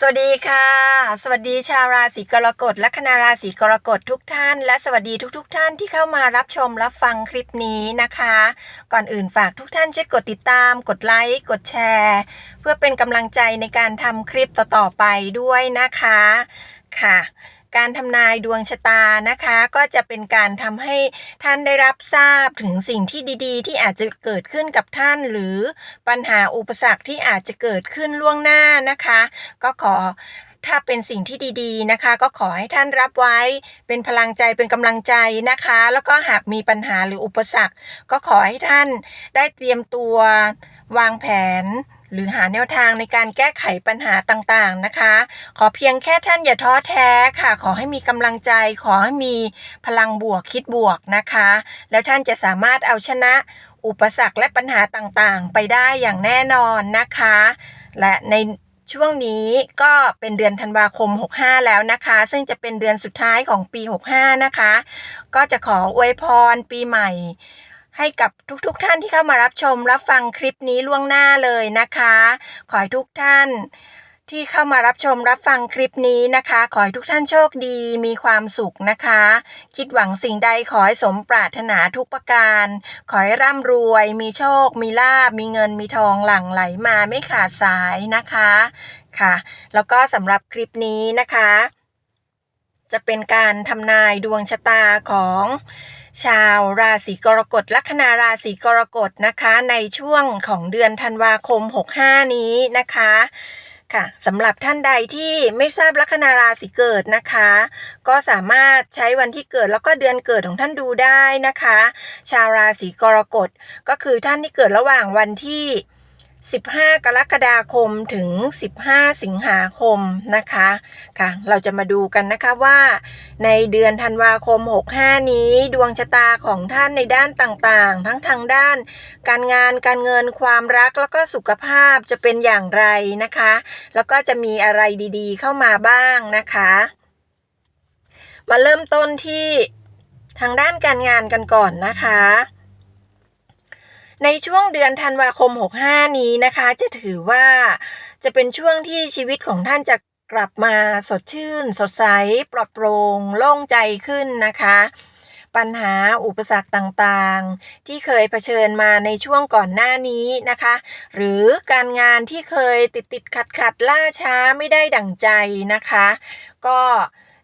สวัสดีค่ะ สวัสดีชาวราศีกรกฎและคณาราศีกรกฎทุกท่าน และสวัสดีทุกๆทท่านที่เข้ามารับชมรับฟังคลิปนี้นะคะ ก่อนอื่นฝากทุกท่านช่วยกดติดตาม กดไลค์กดแชร์ เพื่อเป็นกำลังใจในการทำคลิปต่อๆไปด้วยนะคะค่ะ การทำนายดวงชะตานะคะ ก็จะเป็นการทำให้ท่านได้รับทราบถึงสิ่งที่ดีๆ ที่อาจจะเกิดขึ้นกับท่านหรือปัญหาอุปสรรคที่อาจจะเกิดขึ้นล่วงหน้านะคะ ก็ขอถ้าเป็นสิ่งที่ดีๆนะคะ ก็ขอให้ท่านรับไว้เป็นพลังใจเป็นกำลังใจนะคะ แล้วก็หากมีปัญหาหรืออุปสรรค ก็ขอให้ท่านได้เตรียมตัววางแผน หรือหาแนวทางในการแก้ไขปัญหาต่างๆนะคะ ขอเพียงแค่ท่านอย่าท้อแท้ค่ะ ขอให้มีกำลังใจ ขอให้มีพลังบวกคิดบวกนะคะ แล้วท่านจะสามารถเอาชนะอุปสรรคและปัญหาต่างๆ ไปได้อย่างแน่นอนนะคะ และในช่วงนี้ก็เป็นเดือนธันวาคม 65 แล้วนะคะ ซึ่งจะเป็นเดือนสุดท้ายของปี 65 นะคะ ก็จะขออวยพรปีใหม่ ให้กับทุกๆทท่านที่เข้ามารับชมรับฟังคลิปนี้ล่วงหน้าเลยนะคะ ขอให้ทุกท่านที่เข้ามารับชมรับฟังคลิปนี้นะคะ ขอให้ทุกท่านโชคดีมีความสุขนะคะ คิดหวังสิ่งใดขอให้สมปรารถนาทุกประการ ขอให้ร่ำรวย มีโชค มีลาบมีเงินมีทองหลั่งไหลมาไม่ขาดสายนะคะค่ะ แล้วก็สำหรับคลิปนี้นะคะ จะเป็นการทำนายดวงชะตาของ ชาวราศีกรกฎลัคนาราศีกรกฎนะคะในช่วงของเดือนธันวาคม 65 นี้นะคะค่ะสำหรับท่านใดที่ไม่ทราบลัคนาราศีเกิดนะคะ ก็สามารถใช้วันที่เกิดแล้วก็เดือนเกิดของท่านดูได้นะคะ ชาวราศีกรกฎก็คือท่านที่เกิดระหว่างวันที่ 15 กรกฎาคมถึง 15 สิงหาคมนะคะค่ะ เราจะมาดูกันนะคะว่าในเดือนธันวาคม 65 นี้ ดวงชะตาของท่านในด้านต่างๆ ทั้งทางด้าน การงานการเงินความรักแล้วก็สุขภาพจะเป็นอย่างไรนะคะ แล้วก็จะมีอะไรดีๆ เข้ามาบ้างนะคะ มาเริ่มต้นที่ทางด้านการงานกันก่อนนะคะ ในช่วงเดือนธันวาคม 65 นี้นะคะ จะถือว่าจะเป็นช่วงที่ชีวิตของท่านจะกลับมาสดชื่น สดใส ปลอดโปร่งโล่งใจขึ้นนะคะ ปัญหาอุปสรรคต่างๆ ที่เคยเผชิญมาในช่วงก่อนหน้านี้นะคะ หรือการงานที่เคยติดติดขัดขัดล่าช้าไม่ได้ดั่งใจนะคะ ก็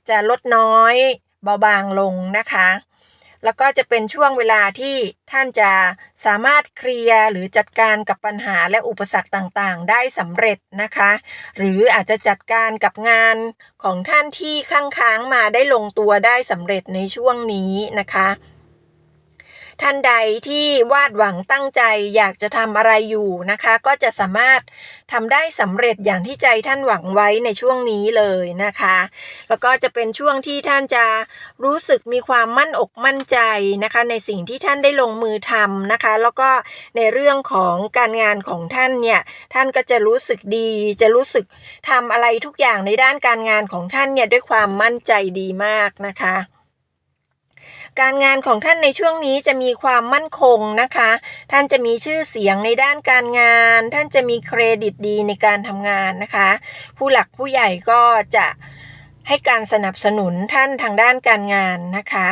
จะลดน้อยเบาบางลงนะคะ แล้วก็จะเป็นช่วงเวลาที่ท่านจะสามารถเคลียร์หรือจัดการกับปัญหาและอุปสรรคต่างๆ ได้สำเร็จนะคะ หรืออาจจะจัดการกับงานของท่านที่ค้างค้างๆมาได้ลงตัวได้สำเร็จในช่วงนี้นะคะ ท่านใดที่วาดหวังตั้งใจอยากจะทำอะไรอยู่นะคะ ก็จะสามารถทำได้สำเร็จอย่างที่ใจท่านหวังไว้ในช่วงนี้เลยนะคะ แล้วก็จะเป็นช่วงที่ท่านจะรู้สึกมีความมั่นอกมั่นใจนะคะ ในสิ่งที่ท่านได้ลงมือทำนะคะ แล้วก็ในเรื่องของการงานของท่านเนี่ยท่านก็จะรู้สึกดี จะรู้สึกทำอะไรทุกอย่างในด้านการงานของท่านเนี่ยด้วยความมั่นใจดีมากนะคะ การงานของท่านในช่วงนี้จะมีความมั่นคงนะคะ ท่านจะมีชื่อเสียงในด้านการงาน ท่านจะมีเครดิตดีในการทำงานนะคะ ผู้หลักผู้ใหญ่ก็จะให้การสนับสนุนท่านทางด้านการงานนะคะ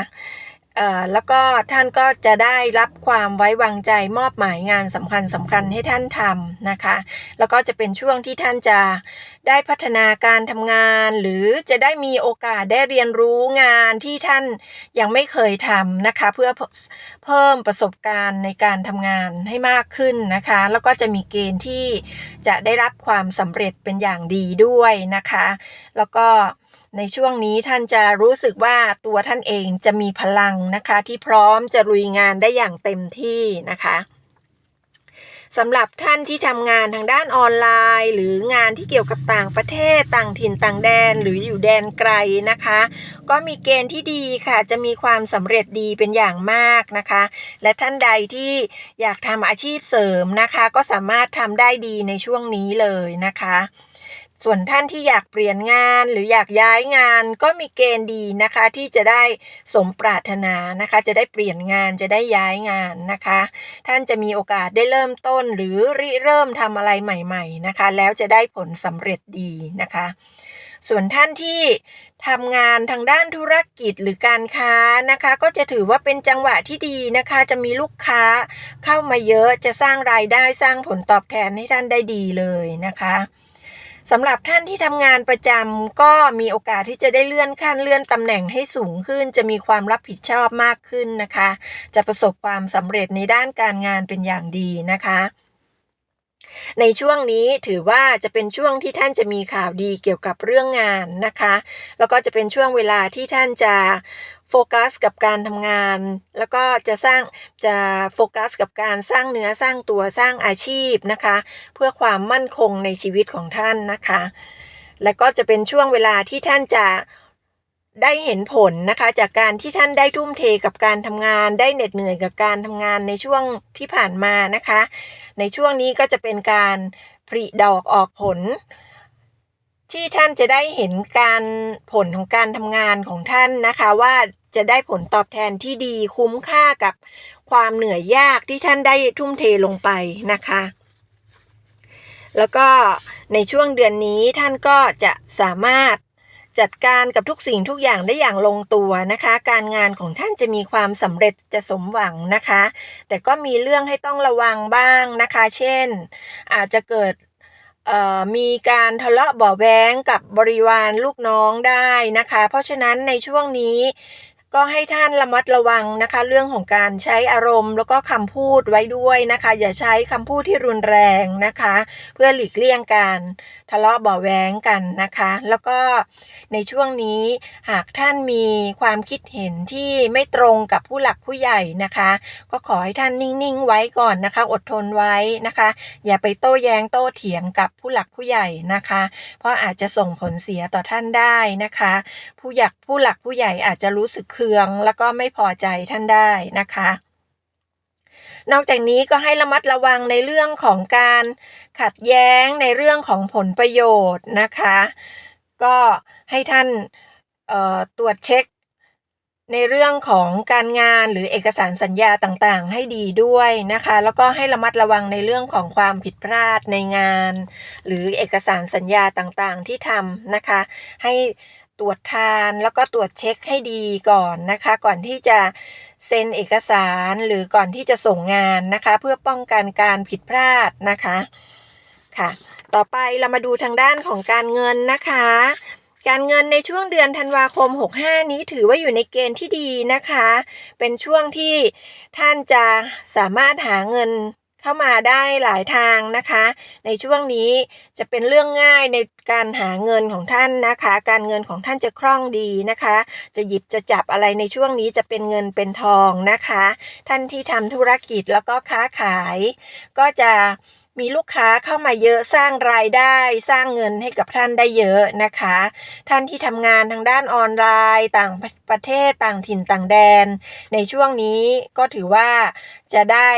แล้วก็ท่านก็จะได้รับความไว้วางใจมอบหมายงานสำคัญสำคัญให้ท่านทำนะคะ แล้วก็จะเป็นช่วงที่ท่านจะได้พัฒนาการทำงาน หรือจะได้มีโอกาสได้เรียนรู้งานที่ท่านยังไม่เคยทำนะคะ เพื่อเพิ่มประสบการณ์ในการทำงานให้มากขึ้นนะคะ แล้วก็จะมีเกณฑ์ที่จะได้รับความสำเร็จเป็นอย่างดีด้วยนะคะ แล้วก็ ในช่วงนี้ท่านจะรู้สึกว่าตัวท่านเองจะมีพลังนะคะ ที่พร้อมจะลุยงานได้อย่างเต็มที่นะคะสำหรับท่านที่ทำงานทางด้านออนไลน์ หรืองานที่เกี่ยวกับต่างประเทศต่างถิ่นต่างแดนหรืออยู่แดนไกลนะคะ ก็มีเกณฑ์ที่ดีค่ะ จะมีความสำเร็จดีเป็นอย่างมากนะคะ และท่านใดที่อยากทำอาชีพเสริมนะคะ ก็สามารถทำได้ดีในช่วงนี้เลยนะคะ ส่วนท่านที่อยากเปลี่ยนงานหรืออยากย้ายงานก็มีเกณฑ์ดีนะคะ ที่จะได้สมปรารถนานะคะ จะได้เปลี่ยนงานจะได้ย้ายงานนะคะ ท่านจะมีโอกาสได้เริ่มต้นหรือริเริ่มทำอะไรใหม่ๆนะคะ แล้วจะได้ผลสำเร็จดีนะคะ ส่วนท่านที่ทำงานทางด้านธุรกิจหรือการค้านะคะ ก็จะถือว่าเป็นจังหวะที่ดีนะคะ จะมีลูกค้าเข้ามาเยอะจะสร้างรายได้สร้างผลตอบแทนให้ท่านได้ดีเลยนะคะ สำหรับท่านที่ทำงานประจำก็มีโอกาสที่จะได้เลื่อนขั้นเลื่อนตำแหน่งให้สูงขึ้น จะมีความรับผิดชอบมากขึ้นนะคะ จะประสบความสำเร็จในด้านการงานเป็นอย่างดีนะคะในช่วงนี้ถือว่าจะเป็นช่วงที่ท่านจะมีข่าวดีเกี่ยวกับเรื่องงานนะคะ แล้วก็จะเป็นช่วงเวลาที่ท่านจะ โฟกัสกับการทำงาน แล้วก็จะสร้างจะโฟกัสกับการสร้างเนื้อสร้างตัวสร้างอาชีพนะคะ เพื่อความมั่นคงในชีวิตของท่านนะคะ และก็จะเป็นช่วงเวลาที่ท่านจะได้เห็นผลนะคะ จากการที่ท่านได้ทุ่มเทกับการทำงาน ได้เหน็ดเหนื่อยกับการทำงานในช่วงที่ผ่านมานะคะ ในช่วงนี้ก็จะเป็นการผลิดอกออกผล ที่ท่านจะได้เห็นการผลของการทำงานของท่านนะคะ ว่า จะได้ผลตอบแทนที่ดีคุ้มค่ากับความเหนื่อยยากที่ท่านได้ทุ่มเทลงไปนะคะ แล้วก็ในช่วงเดือนนี้ท่านก็จะสามารถจัดการกับทุกสิ่งทุกอย่างได้อย่างลงตัวนะคะ การงานของท่านจะมีความสำเร็จจะสมหวังนะคะ แต่ก็มีเรื่องให้ต้องระวังบ้างนะคะ เช่น อาจจะเกิดมีการทะเลาะเบาแว้งกับบริวารลูกน้องได้นะคะ เพราะฉะนั้นในช่วงนี้ ก็ให้ท่านระมัดระวังนะคะ เรื่องของการใช้อารมณ์ แล้วก็คำพูดไว้ด้วยนะคะ อย่าใช้คำพูดที่รุนแรงนะคะ เพื่อหลีกเลี่ยงการ ทะเลาะเบาแว้งกันนะคะ แล้วก็ในช่วงนี้หากท่านมีความคิดเห็นที่ไม่ตรงกับผู้หลักผู้ใหญ่นะคะ ก็ขอให้ท่านนิ่งๆไว้ก่อนนะคะ อดทนไว้นะคะ อย่าไปโต้แย้งโต้เถียงกับผู้หลักผู้ใหญ่นะคะ เพราะอาจจะส่งผลเสียต่อท่านได้นะคะ ผู้อยากผู้หลักผู้ใหญ่อาจจะรู้สึกเคือง แล้วก็ไม่พอใจท่านได้นะคะ นอกจากนี้ก็ให้ระมัดระวังในเรื่องของการขัดแย้งในเรื่องของผลประโยชน์นะคะ ก็ให้ท่านตรวจเช็คในเรื่องของการงานหรือเอกสารสัญญาต่างๆ ให้ดีด้วยนะคะ แล้วก็ให้ระมัดระวังในเรื่องของความผิดพลาดในงาน หรือเอกสารสัญญาต่างๆ ที่ทำนะคะ ให้ ตรวจทานแล้วก็ตรวจเช็คให้ดีก่อนนะคะ ก่อนที่จะเซ็นเอกสารหรือก่อนที่จะส่งงานนะคะ เพื่อป้องกันการผิดพลาดนะคะค่ะ ต่อไปเรามาดูทางด้านของการเงินนะคะ การเงินในช่วงเดือนธันวาคม 65 นี้ถือว่าอยู่ในเกณฑ์ที่ดีนะคะ เป็นช่วงที่ท่านจะสามารถหาเงิน เข้ามาได้หลายทางนะคะ ในช่วงนี้จะเป็นเรื่องง่ายในการหาเงินของท่านนะคะ การเงินของท่านจะคล่องดีนะคะ จะหยิบจะจับอะไรในช่วงนี้จะเป็นเงินเป็นทองนะคะ ท่านที่ทำธุรกิจแล้วก็ค้าขาย ก็จะมีลูกค้าเข้ามาเยอะสร้างรายได้สร้างเงินให้กับท่านได้เยอะนะคะ ท่านที่ทำงานทางด้านออนไลน์ ต่างประเทศต่างถิ่นต่างแดน ในช่วงนี้ก็ถือว่าจะได้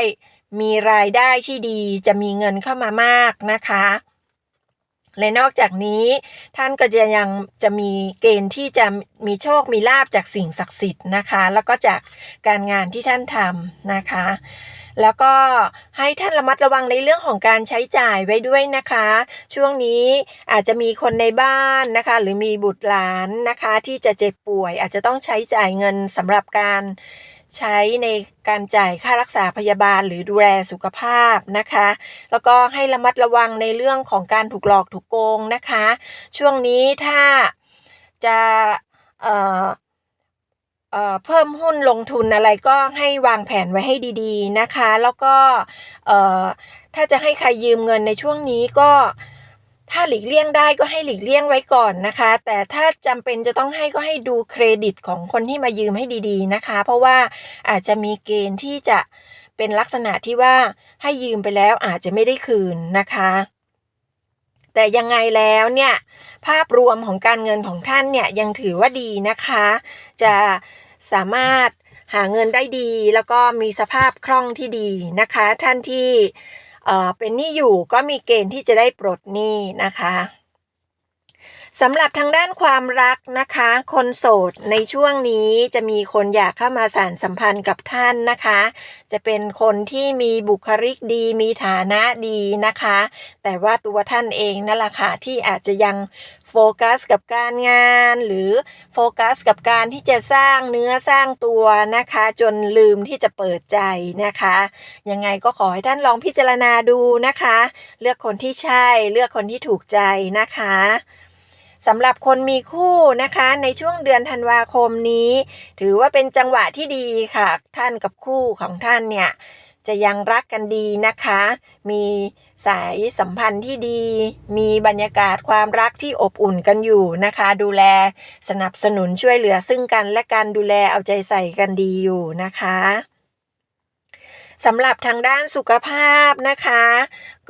มีรายได้ที่ดีจะมีเงินเข้ามามากนะคะ และนอกจากนี้ท่านก็จะยังจะมีเกณฑ์ที่จะมีโชคมีลาบจากสิ่งศักดิ์สิทธิ์นะคะ แล้วก็จากการงานที่ท่านทำนะคะ แล้วก็ให้ท่านระมัดระวังในเรื่องของการใช้จ่ายไว้ด้วยนะคะ ช่วงนี้อาจจะมีคนในบ้านนะคะ หรือมีบุตรหลานนะคะ ที่จะเจ็บป่วยอาจจะต้องใช้จ่ายเงินสำหรับการ ใช้ในการจ่ายค่ารักษาพยาบาลหรือดูแลสุขภาพนะคะ แล้วก็ให้ระมัดระวังในเรื่องของการถูกหลอกถูกโกงนะคะ ช่วงนี้ถ้าจะเอ่อเพิ่มหุ้นลงทุนอะไรก็ให้วางแผนไว้ให้ดีๆนะคะ แล้วก็ถ้าจะให้ใครยืมเงินในช่วงนี้ก็ ถ้าหลีกเลี่ยงได้ก็ให้หลีกเลี่ยงไว้ก่อนนะคะ แต่ถ้าจำเป็นจะต้องให้ก็ให้ดูเครดิตของคนที่มายืมให้ดีๆนะคะ เพราะว่าอาจจะมีเกณฑ์ที่จะเป็นลักษณะที่ว่าให้ยืมไปแล้วอาจจะไม่ได้คืนนะคะแต่ยังไงแล้วเนี่ยภาพรวมของการเงินของท่านเนี่ยยังถือว่าดีนะคะ จะสามารถหาเงินได้ดี แล้วก็มีสภาพคล่องที่ดีนะคะ ท่านที่ เป็นหนี้อยู่ก็มีเกณฑ์ที่จะได้ปลดหนี้นะคะ สำหรับทางด้านความรักนะคะ คนโสดในช่วงนี้จะมีคนอยากเข้ามาสานสัมพันธ์กับท่านนะคะ จะเป็นคนที่มีบุคลิกดีมีฐานะดีนะคะ แต่ว่าตัวท่านเองนั่นแหละค่ะที่อาจจะยังโฟกัสกับการงาน หรือโฟกัสกับการที่จะสร้างเนื้อสร้างตัวนะคะ จนลืมที่จะเปิดใจนะคะ ยังไงก็ขอให้ท่านลองพิจารณาดูนะคะ เลือกคนที่ใช่เลือกคนที่ถูกใจนะคะ สำหรับคนมีคู่นะคะ ในช่วงเดือนธันวาคมนี้ ถือว่าเป็นจังหวะที่ดีค่ะ ท่านกับคู่ของท่านเนี่ยจะยังรักกันดีนะคะ มีสายสัมพันธ์ที่ดี มีบรรยากาศความรักที่อบอุ่นกันอยู่นะคะ ดูแลสนับสนุนช่วยเหลือซึ่งกันและกันดูแลเอาใจใส่กันดีอยู่นะคะสำหรับทางด้านสุขภาพนะคะ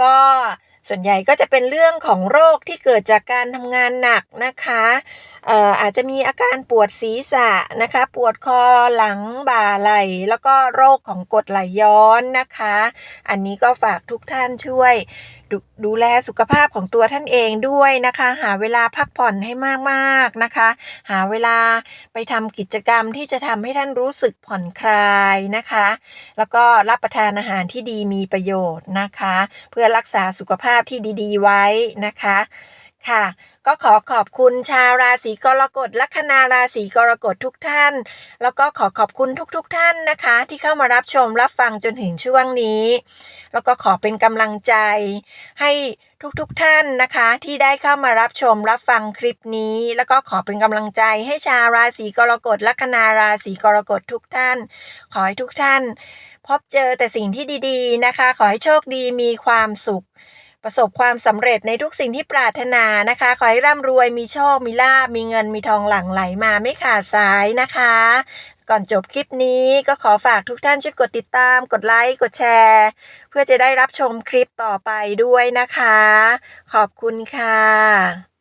ก็ ส่วนใหญ่ก็จะเป็นเรื่องของโรคที่เกิดจากการทำงานหนักนะคะ อาจจะมีอาการปวดศีรษะนะคะ ปวดคอหลังบ่าไหล่แล้วก็โรคของกรดไหลย้อนนะคะ อันนี้ก็ฝากทุกท่านช่วยดดูแลสุขภาพของตัวท่านเองด้วยนะคะ หาเวลาพักผ่อนให้มากๆนะคะ หาเวลาไปทำกิจกรรมที่จะทำให้ท่านรู้สึกผ่อนคลายนะคะ แล้วก็รับประทานอาหารที่ดีมีประโยชน์นะคะ เพื่อรักษาสุขภาพที่ดี ๆ ไว้นะคะค่ะ ก็ขอขอบคุณชาวราศีกรกฎลัคนาราศีกรกฎทุกท่าน แล้วก็ขอขอบคุณทุกๆทท่านนะคะ ที่เข้ามารับชมรับฟังจนถึงช่วงนี้ แล้วก็ขอเป็นกำลังใจให้ทุกๆทท่านนะคะที่ได้เข้ามารับชมรับฟังคลิปนี้ แล้วก็ขอเป็นกำลังใจให้ชาวราศีกรกฎลัคนาราศีกรกฎทุกท่าน ขอให้ทุกท่าน พบเจอแต่สิ่งที่ดีๆนะคะ ขอให้โชคดีมีความสุข ประสบความสำเร็จในทุกสิ่งที่ปรารถนานะคะ ขอให้ร่ำรวยมีโชค มีลาบมีเงินมีทองหลั่งไหลมาไม่ขาดสายนะคะ ก่อนจบคลิปนี้ก็ขอฝากทุกท่านช่วยกดติดตาม กดไลค์ กดแชร์ เพื่อจะได้รับชมคลิปต่อไปด้วยนะคะ ขอบคุณค่ะ